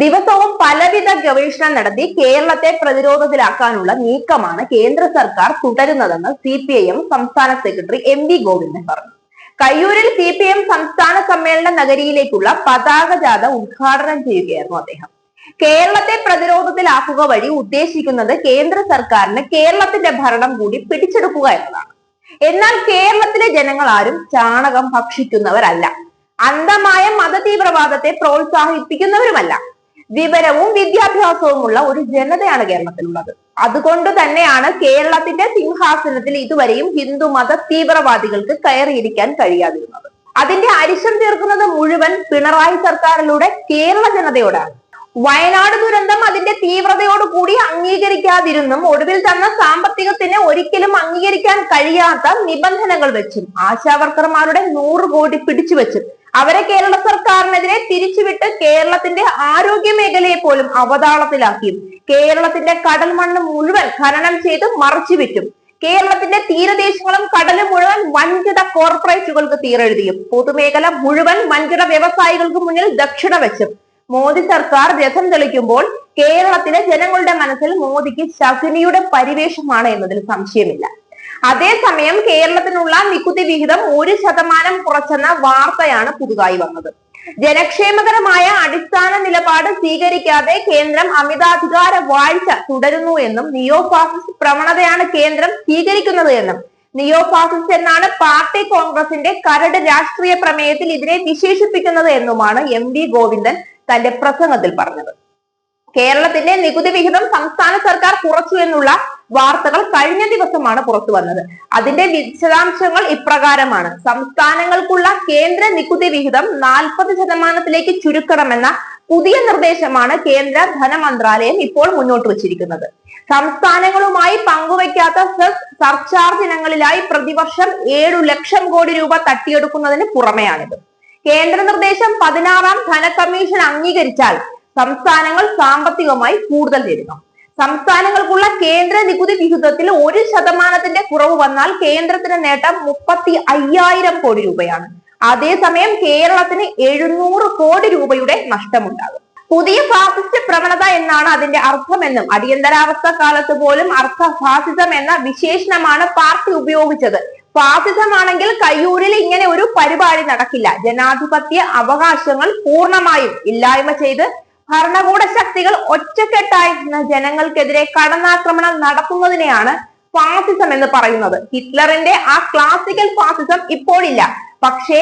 ദിവസവും പലവിധ ഗവേഷണം നടത്തി കേരളത്തെ പ്രതിരോധത്തിലാക്കാനുള്ള നീക്കമാണ് കേന്ദ്ര സർക്കാർ തുടരുന്നതെന്ന് സി പി ഐ എം സംസ്ഥാന സെക്രട്ടറി എം വി ഗോവിന്ദൻ പറഞ്ഞു. കയ്യൂരിൽ സി പി എം സംസ്ഥാന സമ്മേളന നഗരിയിലേക്കുള്ള പതാക ജാഥ ഉദ്ഘാടനം ചെയ്യുകയായിരുന്നു അദ്ദേഹം. കേരളത്തെ പ്രതിരോധത്തിലാക്കുക വഴി ഉദ്ദേശിക്കുന്നത് കേന്ദ്ര സർക്കാരിന് കേരളത്തിന്റെ ഭരണം കൂടി പിടിച്ചെടുക്കുക എന്നതാണ്. എന്നാൽ കേരളത്തിലെ ജനങ്ങൾ ആരും ചാണകം ഭക്ഷിക്കുന്നവരല്ല. അന്ധമായ മതതീവ്രവാദത്തെ പ്രോത്സാഹിപ്പിക്കുന്നവരുമല്ല. വിവരവും വിദ്യാഭ്യാസവുമുള്ള ഒരു ജനതയാണ് കേരളത്തിലുള്ളത്. അതുകൊണ്ട് തന്നെയാണ് കേരളത്തിന്റെ സിംഹാസനത്തിൽ ഇതുവരെയും ഹിന്ദു മത തീവ്രവാദികൾക്ക് കയറിയിരിക്കാൻ കഴിയാതിരുന്നത്. അതിന്റെ അരിശം തീർക്കുന്നത് മുഴുവൻ പിണറായി സർക്കാരിലൂടെ കേരള ജനതയോടാണ്. വയനാട് ദുരന്തം അതിന്റെ തീവ്രതയോട് കൂടി അംഗീകരിക്കാതിരുന്നും ഒടുവിൽ തന്ന സാമ്പത്തികത്തിന് ഒരിക്കലും അംഗീകരിക്കാൻ കഴിയാത്ത നിബന്ധനകൾ വെച്ചും ആശാവർക്കർമാരുടെ നൂറ് കോടി പിടിച്ചു വെച്ചും അവരെ കേരള സർക്കാരിനെതിരെ തിരിച്ചുവിട്ട് കേരളത്തിന്റെ ആരോഗ്യ മേഖലയെ പോലും അവതാളത്തിലാക്കിയും കേരളത്തിന്റെ കടൽ മണ്ണ് മുഴുവൻ ഖനനം ചെയ്ത് മറച്ചുവിറ്റും. കേരളത്തിന്റെ തീരദേശങ്ങളും കടലും മുഴുവൻ വൻകിട കോർപ്പറേറ്റുകൾക്ക് തീരെഴുതിയും. പൊതുമേഖല മുഴുവൻ വൻകിട വ്യവസായികൾക്ക് മുന്നിൽ ദക്ഷിണ വെച്ചും. മോദി സർക്കാർ രഥം തെളിക്കുമ്പോൾ കേരളത്തിലെ ജനങ്ങളുടെ മനസ്സിൽ മോദിക്ക് ശകുനിയുടെ പരിവേഷമാണ് എന്നതിൽ സംശയമില്ല. അതേസമയം കേരളത്തിനുള്ള നികുതി വിഹിതം ഒരു ശതമാനം കുറച്ചെന്ന വാർത്തയാണ് പുതുതായി വന്നത്. ജനക്ഷേമകരമായ അടിസ്ഥാന നിലപാട് സ്വീകരിക്കാതെ കേന്ദ്രം അമിതാധികാര വാഴ്ച തുടരുന്നു എന്നും നിയോ ഫാസിസ്റ്റ് പ്രവണതയാണ് കേന്ദ്രം സ്വീകരിക്കുന്നത് എന്നും നിയോ ഫാസിസ്റ്റ് എന്നാണ് പാർട്ടി കോൺഗ്രസിന്റെ കരട് രാഷ്ട്രീയ പ്രമേയത്തിൽ ഇതിനെ വിശേഷിപ്പിക്കുന്നത് എന്നുമാണ് എം വി ഗോവിന്ദൻ തന്റെ പ്രസംഗത്തിൽ പറഞ്ഞത്. കേരളത്തിന്റെ നികുതി വിഹിതം സംസ്ഥാന സർക്കാർ കുറച്ചു എന്നുള്ള വാർത്തകൾ കഴിഞ്ഞ ദിവസമാണ് പുറത്തു വന്നത്. അതിന്റെ വിശദാംശങ്ങൾ ഇപ്രകാരമാണ്. സംസ്ഥാനങ്ങൾക്കുള്ള കേന്ദ്ര നികുതി വിഹിതം നാൽപ്പത് ശതമാനത്തിലേക്ക് ചുരുക്കണമെന്ന പുതിയ നിർദ്ദേശമാണ് കേന്ദ്ര ധനമന്ത്രാലയം ഇപ്പോൾ മുന്നോട്ട് വച്ചിരിക്കുന്നത്. സംസ്ഥാനങ്ങളുമായി പങ്കുവയ്ക്കാത്ത സെസ് സർചാർജ് ഇനങ്ങളിലായി പ്രതിവർഷം ഏഴു ലക്ഷം കോടി രൂപ തട്ടിയെടുക്കുന്നതിന് പുറമെയാണിത്. കേന്ദ്ര നിർദ്ദേശം പതിനാറാം ധന കമ്മീഷൻ അംഗീകരിച്ചാൽ സംസ്ഥാനങ്ങൾ സാമ്പത്തികമായി കൂടുതൽ നേരിടും. സംസ്ഥാനങ്ങൾക്കുള്ള കേന്ദ്ര നികുതി വിഹിതത്തിൽ ഒരു ശതമാനത്തിന്റെ കുറവ് വന്നാൽ കേന്ദ്രത്തിന് നേട്ടം മുപ്പത്തി അയ്യായിരം കോടി രൂപയാണ്. അതേസമയം കേരളത്തിന് എഴുന്നൂറ് കോടി രൂപയുടെ നഷ്ടമുണ്ടാകും. പുതിയ ഫാസിസ്റ്റ് പ്രവണത എന്നാണ് അതിന്റെ അർത്ഥമെന്നും അടിയന്തരാവസ്ഥ കാലത്ത് പോലും അർത്ഥ ഫാസിസം എന്ന വിശേഷണമാണ് പാർട്ടി ഉപയോഗിച്ചത്. ഫാസിസമാണെങ്കിൽ കയ്യൂരിൽ ഇങ്ങനെ ഒരു പരിപാടി നടക്കില്ല. ജനാധിപത്യ അവകാശങ്ങൾ പൂർണമായും ഇല്ലായ്മ ചെയ്ത് ഭരണകൂട ശക്തികൾ ഒറ്റക്കെട്ടായി ജനങ്ങൾക്കെതിരെ കടന്നാക്രമണം നടത്തുന്നതിനെയാണ് ഫാസിസം എന്ന് പറയുന്നത്. ഹിറ്റ്ലറിന്റെ ആ ക്ലാസിക്കൽ ഫാസിസം ഇപ്പോഴില്ല. പക്ഷേ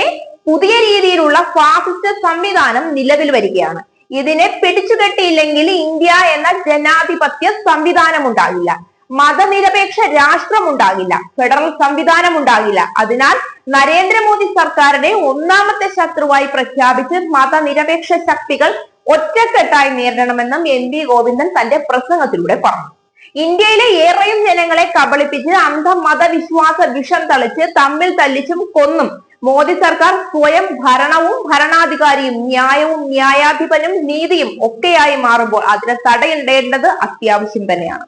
പുതിയ രീതിയിലുള്ള ഫാസിസ്റ്റ് സംവിധാനം നിലവിൽ വരികയാണ്. ഇതിനെ പിടിച്ചുകെട്ടിയില്ലെങ്കിൽ ഇന്ത്യ എന്ന ജനാധിപത്യ സംവിധാനം ഉണ്ടാകില്ല മതനിരപേക്ഷ രാഷ്ട്രം ഉണ്ടാകില്ല ഫെഡറൽ സംവിധാനം ഉണ്ടാകില്ല അതിനാൽ നരേന്ദ്രമോദി സർക്കാരിനെ ഒന്നാമത്തെ ശത്രുവായി പ്രഖ്യാപിച്ച് മതനിരപേക്ഷ ശക്തികൾ ഒറ്റക്കെട്ടായി നേരിടണമെന്നും എൻ വി ഗോവിന്ദൻ തന്റെ പ്രസംഗത്തിലൂടെ പറഞ്ഞു. ഇന്ത്യയിലെ ഏറെയും ജനങ്ങളെ കബളിപ്പിച്ച് അന്ധ മതവിശ്വാസ വിഷം തളിച്ച് തമ്മിൽ തല്ലിച്ചും കൊന്നും മോദി സർക്കാർ സ്വയം ഭരണവും ഭരണാധികാരിയും ന്യായവും ന്യായാധിപനും നീതിയും ഒക്കെയായി മാറുമ്പോൾ അതിന് തടയിടേണ്ടത് അത്യാവശ്യം തന്നെയാണ്.